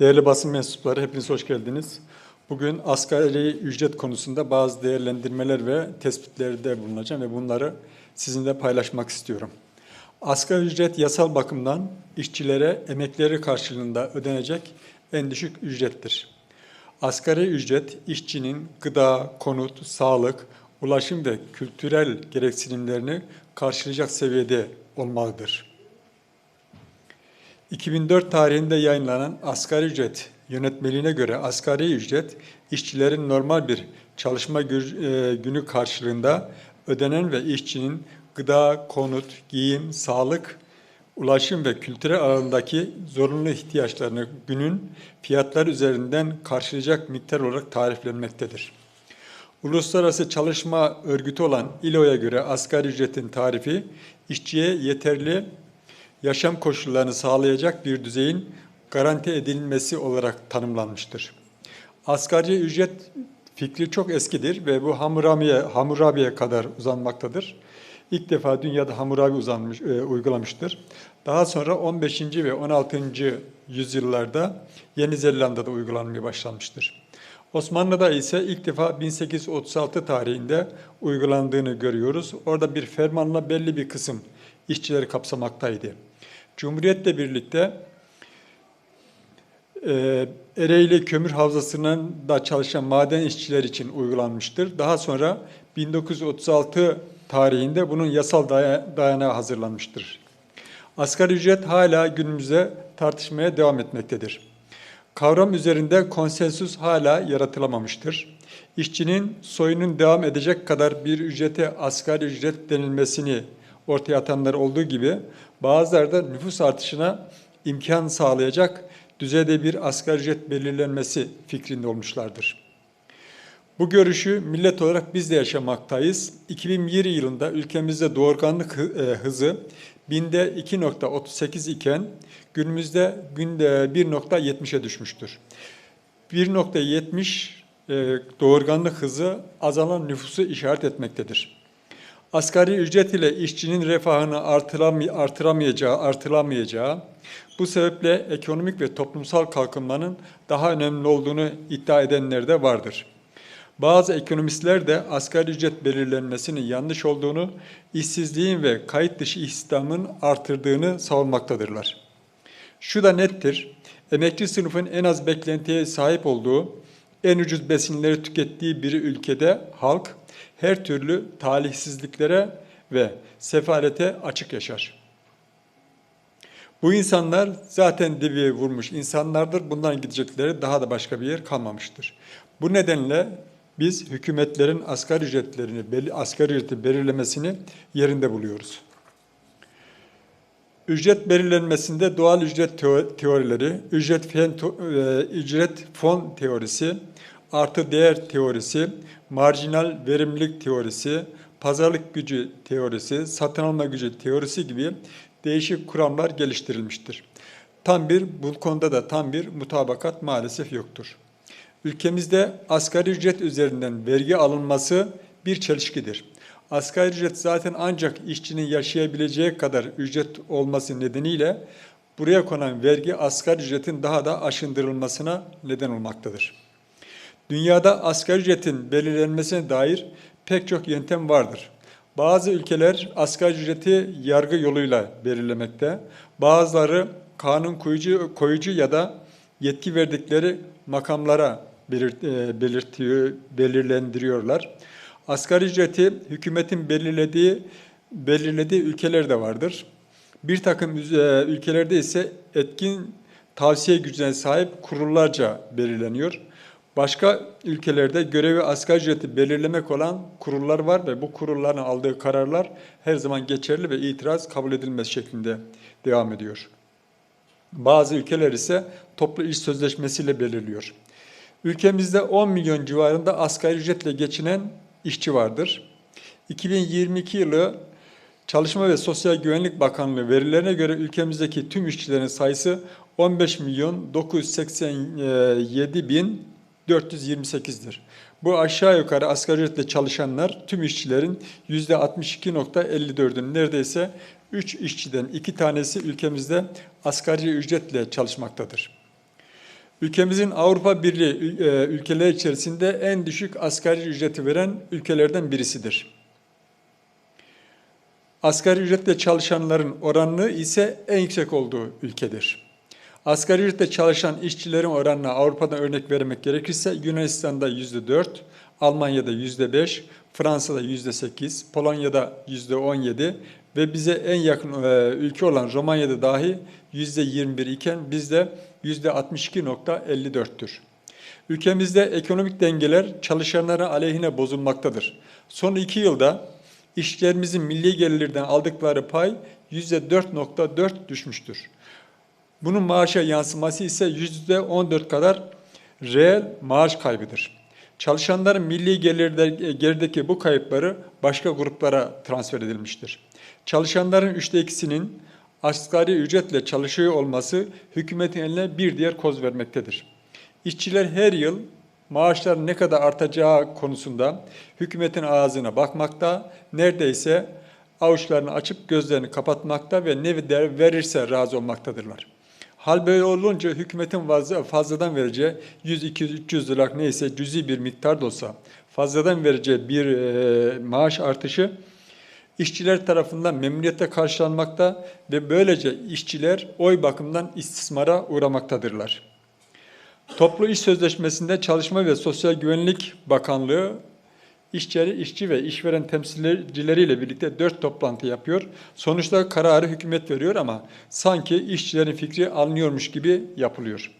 Değerli basın mensupları hepiniz hoş geldiniz. Bugün asgari ücret konusunda bazı değerlendirmeler ve tespitlerde bulunacağım ve bunları sizinle paylaşmak istiyorum. Asgari ücret yasal bakımdan işçilere emekleri karşılığında ödenecek en düşük ücrettir. Asgari ücret işçinin gıda, konut, sağlık, ulaşım ve kültürel gereksinimlerini karşılayacak seviyede olmalıdır. 2004 tarihinde yayınlanan asgari ücret yönetmeliğine göre asgari ücret işçilerin normal bir çalışma e, günü karşılığında ödenen ve işçinin gıda, konut, giyim, sağlık, ulaşım ve kültürel alanındaki zorunlu ihtiyaçlarını günün fiyatlar üzerinden karşılayacak miktar olarak tariflenmektedir. Uluslararası Çalışma Örgütü olan ILO'ya göre asgari ücretin tarifi işçiye yeterli yaşam koşullarını sağlayacak bir düzeyin garanti edilmesi olarak tanımlanmıştır. Asgari ücret fikri çok eskidir ve bu Hammurabi'ye Hammurabi'ye kadar uzanmaktadır. İlk defa dünyada Hammurabi uzanmış, e, uygulamıştır. Daha sonra 15. ve 16. yüzyıllarda Yeni Zelanda'da uygulanmaya başlanmıştır. Osmanlı'da ise ilk defa 1836 tarihinde uygulandığını görüyoruz. Orada bir fermanla belli bir kısım işçileri kapsamaktaydı. Cumhuriyetle birlikte e, Ereğli Kömür Havzası'nın da çalışan maden işçiler için uygulanmıştır. Daha sonra 1936 tarihinde bunun yasal daya- dayanağı hazırlanmıştır. Asgari ücret hala günümüzde tartışmaya devam etmektedir. Kavram üzerinde konsensüs hala yaratılamamıştır. İşçinin soyunun devam edecek kadar bir ücrete asgari ücret denilmesini ortaya atanlar olduğu gibi bazıları da nüfus artışına imkan sağlayacak düzeyde bir asgari ücret belirlenmesi fikrinde olmuşlardır. Bu görüşü millet olarak biz de yaşamaktayız. 2020 yılında ülkemizde doğurganlık e, hızı binde 2.38 iken günümüzde günde 1.70'e düşmüştür. 1.70 e, doğurganlık hızı azalan nüfusu işaret etmektedir. Asgari ücret ile işçinin refahını artıramay- artıramayacağı, artıramayacağı, bu sebeple ekonomik ve toplumsal kalkınmanın daha önemli olduğunu iddia edenler de vardır. Bazı ekonomistler de asgari ücret belirlenmesinin yanlış olduğunu, işsizliğin ve kayıt dışı istihdamın artırdığını savunmaktadırlar. Şu da nettir, emekli sınıfın en az beklentiye sahip olduğu, en ucuz besinleri tükettiği bir ülkede halk her türlü talihsizliklere ve sefalete açık yaşar. Bu insanlar zaten dibi vurmuş insanlardır. Bundan gidecekleri daha da başka bir yer kalmamıştır. Bu nedenle biz hükümetlerin asgari ücretlerini, asgari ücreti belirlemesini yerinde buluyoruz. Ücret belirlenmesinde doğal ücret teo- teorileri, ücret fen, e, ücret fon teorisi, artı değer teorisi, marjinal verimlilik teorisi, pazarlık gücü teorisi, satın alma gücü teorisi gibi değişik kuramlar geliştirilmiştir. Tam bir bu konuda da tam bir mutabakat maalesef yoktur. Ülkemizde asgari ücret üzerinden vergi alınması bir çelişkidir. Asgari ücret zaten ancak işçinin yaşayabileceği kadar ücret olması nedeniyle buraya konan vergi asgari ücretin daha da aşındırılmasına neden olmaktadır. Dünyada asgari ücretin belirlenmesine dair pek çok yöntem vardır. Bazı ülkeler asgari ücreti yargı yoluyla belirlemekte. Bazıları kanun koyucu, koyucu ya da yetki verdikleri makamlara belirt, e, belirtiyor, belirlendiriyorlar. Asgari ücreti hükümetin belirlediği belirlediği ülkeler vardır. Bir takım e, ülkelerde ise etkin tavsiye gücüne sahip kurullarca belirleniyor. Başka ülkelerde görevi asgari ücreti belirlemek olan kurullar var ve bu kurulların aldığı kararlar her zaman geçerli ve itiraz kabul edilmez şeklinde devam ediyor. Bazı ülkeler ise toplu iş sözleşmesiyle belirliyor. Ülkemizde 10 milyon civarında asgari ücretle geçinen işçi vardır. 2022 yılı Çalışma ve Sosyal Güvenlik Bakanlığı verilerine göre ülkemizdeki tüm işçilerin sayısı 15 milyon 987 bin 428'dir. Bu aşağı yukarı asgari ücretle çalışanlar tüm işçilerin %62.54'ünün neredeyse 3 işçiden 2 tanesi ülkemizde asgari ücretle çalışmaktadır. Ülkemizin Avrupa Birliği e, ülkeleri içerisinde en düşük asgari ücreti veren ülkelerden birisidir. Asgari ücretle çalışanların oranı ise en yüksek olduğu ülkedir. Asgari ücretle çalışan işçilerin oranına Avrupa'dan örnek vermek gerekirse Yunanistan'da yüzde dört, Almanya'da yüzde beş, Fransa'da yüzde sekiz, Polonya'da yüzde on yedi ve bize en yakın e, ülke olan Romanya'da dahi yüzde yirmi bir iken bizde 62.54'tür. Ülkemizde ekonomik dengeler çalışanların aleyhine bozulmaktadır. Son iki yılda işçilerimizin milli gelirlerden aldıkları pay %4.4 düşmüştür. Bunun maaşa yansıması ise %14 kadar reel maaş kaybıdır. Çalışanların milli gelirde, gelirdeki bu kayıpları başka gruplara transfer edilmiştir. Çalışanların üçte ikisinin asgari ücretle çalışıyor olması hükümetin eline bir diğer koz vermektedir. İşçiler her yıl maaşların ne kadar artacağı konusunda hükümetin ağzına bakmakta, neredeyse avuçlarını açıp gözlerini kapatmakta ve ne der- verirse razı olmaktadırlar. Hal böyle olunca hükümetin fazla- fazladan vereceği 100, 200, 300 lira neyse cüzi bir miktar da olsa fazladan vereceği bir e, maaş artışı işçiler tarafından memnuniyetle karşılanmakta ve böylece işçiler oy bakımından istismara uğramaktadırlar. Toplu iş sözleşmesinde Çalışma ve Sosyal Güvenlik Bakanlığı işçi, işçi ve işveren temsilcileriyle birlikte dört toplantı yapıyor. Sonuçta kararı hükümet veriyor ama sanki işçilerin fikri alınıyormuş gibi yapılıyor.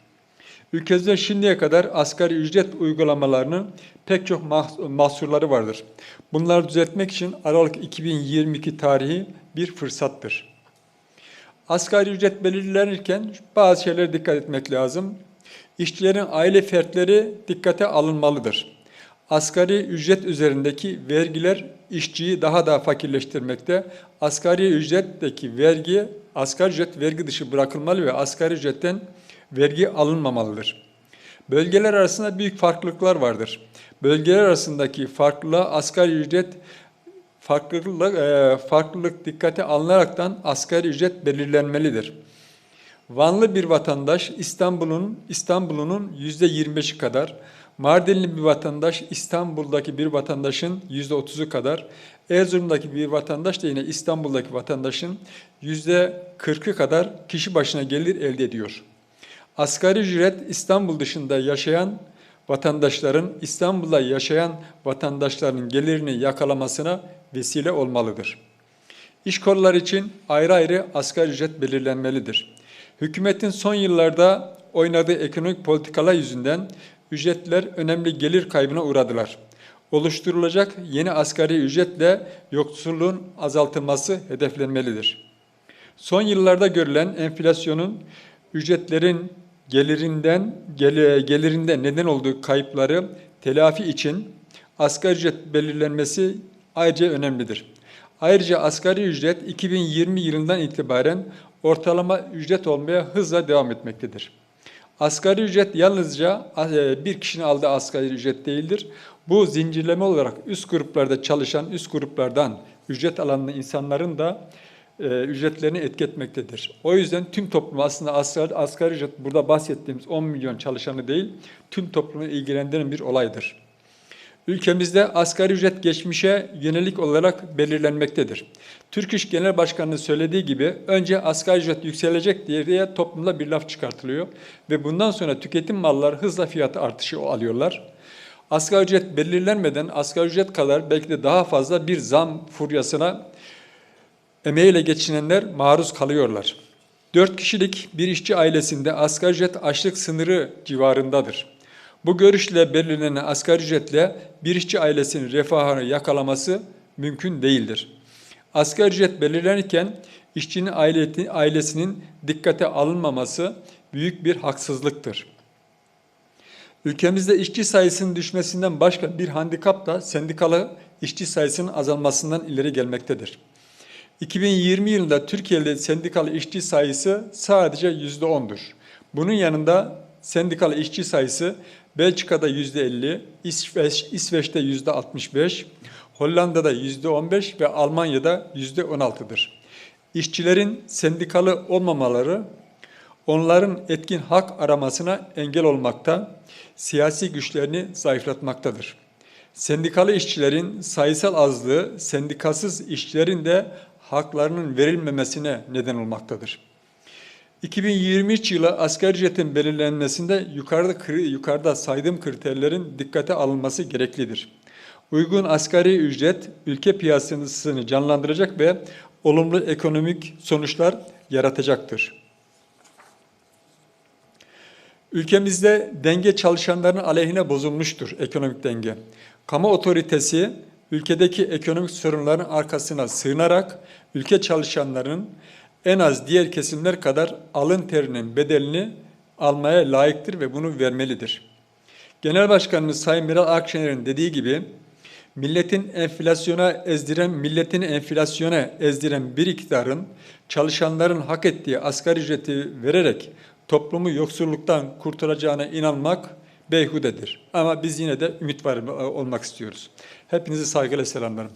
Ülkemizde şimdiye kadar asgari ücret uygulamalarının pek çok mah- mahsurları vardır. Bunları düzeltmek için Aralık 2022 tarihi bir fırsattır. Asgari ücret belirlenirken bazı şeylere dikkat etmek lazım. İşçilerin aile fertleri dikkate alınmalıdır. Asgari ücret üzerindeki vergiler işçiyi daha da fakirleştirmekte. Asgari ücretteki vergi, asgari ücret vergi dışı bırakılmalı ve asgari ücretten vergi alınmamalıdır. Bölgeler arasında büyük farklılıklar vardır. Bölgeler arasındaki farklılığa asgari ücret farklılık, e, farklılık dikkate alınaraktan asgari ücret belirlenmelidir. Vanlı bir vatandaş İstanbul'un İstanbul'un yüzde 25'i kadar, Mardinli bir vatandaş İstanbul'daki bir vatandaşın yüzde 30'u kadar, Erzurum'daki bir vatandaş da yine İstanbul'daki vatandaşın yüzde 40'ı kadar kişi başına gelir elde ediyor. Asgari ücret İstanbul dışında yaşayan vatandaşların İstanbul'da yaşayan vatandaşların gelirini yakalamasına vesile olmalıdır. İş kolları için ayrı ayrı asgari ücret belirlenmelidir. Hükümetin son yıllarda oynadığı ekonomik politikalar yüzünden ücretler önemli gelir kaybına uğradılar. Oluşturulacak yeni asgari ücretle yoksulluğun azaltılması hedeflenmelidir. Son yıllarda görülen enflasyonun ücretlerin gelirinden gel- gelirinde neden olduğu kayıpları telafi için asgari ücret belirlenmesi ayrıca önemlidir. Ayrıca asgari ücret 2020 yılından itibaren ortalama ücret olmaya hızla devam etmektedir. Asgari ücret yalnızca e, bir kişinin aldığı asgari ücret değildir. Bu zincirleme olarak üst gruplarda çalışan, üst gruplardan ücret alan insanların da e, ücretlerini etki etmektedir. O yüzden tüm toplum aslında asgari, asgari ücret burada bahsettiğimiz 10 milyon çalışanı değil, tüm toplumu ilgilendiren bir olaydır. Ülkemizde asgari ücret geçmişe yönelik olarak belirlenmektedir. Türk İş Genel Başkanı'nın söylediği gibi önce asgari ücret yükselecek diye toplumda bir laf çıkartılıyor ve bundan sonra tüketim malları hızla fiyat artışı alıyorlar. Asgari ücret belirlenmeden asgari ücret kadar belki de daha fazla bir zam furyasına emeğiyle geçinenler maruz kalıyorlar. Dört kişilik bir işçi ailesinde asgari ücret açlık sınırı civarındadır. Bu görüşle belirlenen asgari ücretle bir işçi ailesinin refahını yakalaması mümkün değildir. Asgari ücret belirlenirken işçinin ailesinin dikkate alınmaması büyük bir haksızlıktır. Ülkemizde işçi sayısının düşmesinden başka bir handikap da sendikalı işçi sayısının azalmasından ileri gelmektedir. 2020 yılında Türkiye'de sendikalı işçi sayısı sadece yüzde ondur. Bunun yanında sendikalı işçi sayısı Belçika'da yüzde 50, İsveç, İsveç'te yüzde 65, Hollanda'da yüzde 15 ve Almanya'da yüzde 16'dır. İşçilerin sendikalı olmamaları onların etkin hak aramasına engel olmakta, siyasi güçlerini zayıflatmaktadır. Sendikalı işçilerin sayısal azlığı sendikasız işçilerin de haklarının verilmemesine neden olmaktadır. 2023 yılı asgari ücretin belirlenmesinde yukarıda yukarıda saydığım kriterlerin dikkate alınması gereklidir. Uygun asgari ücret ülke piyasasını canlandıracak ve olumlu ekonomik sonuçlar yaratacaktır. Ülkemizde denge çalışanların aleyhine bozulmuştur ekonomik denge. Kamu otoritesi ülkedeki ekonomik sorunların arkasına sığınarak ülke çalışanlarının en az diğer kesimler kadar alın terinin bedelini almaya layıktır ve bunu vermelidir. Genel Başkanımız Sayın Meral Akşener'in dediği gibi milletin enflasyona ezdiren, milletin enflasyona ezdiren bir iktidarın çalışanların hak ettiği asgari ücreti vererek toplumu yoksulluktan kurtaracağına inanmak beyhudedir. Ama biz yine de ümit var olmak istiyoruz. Hepinizi saygıyla selamlarım.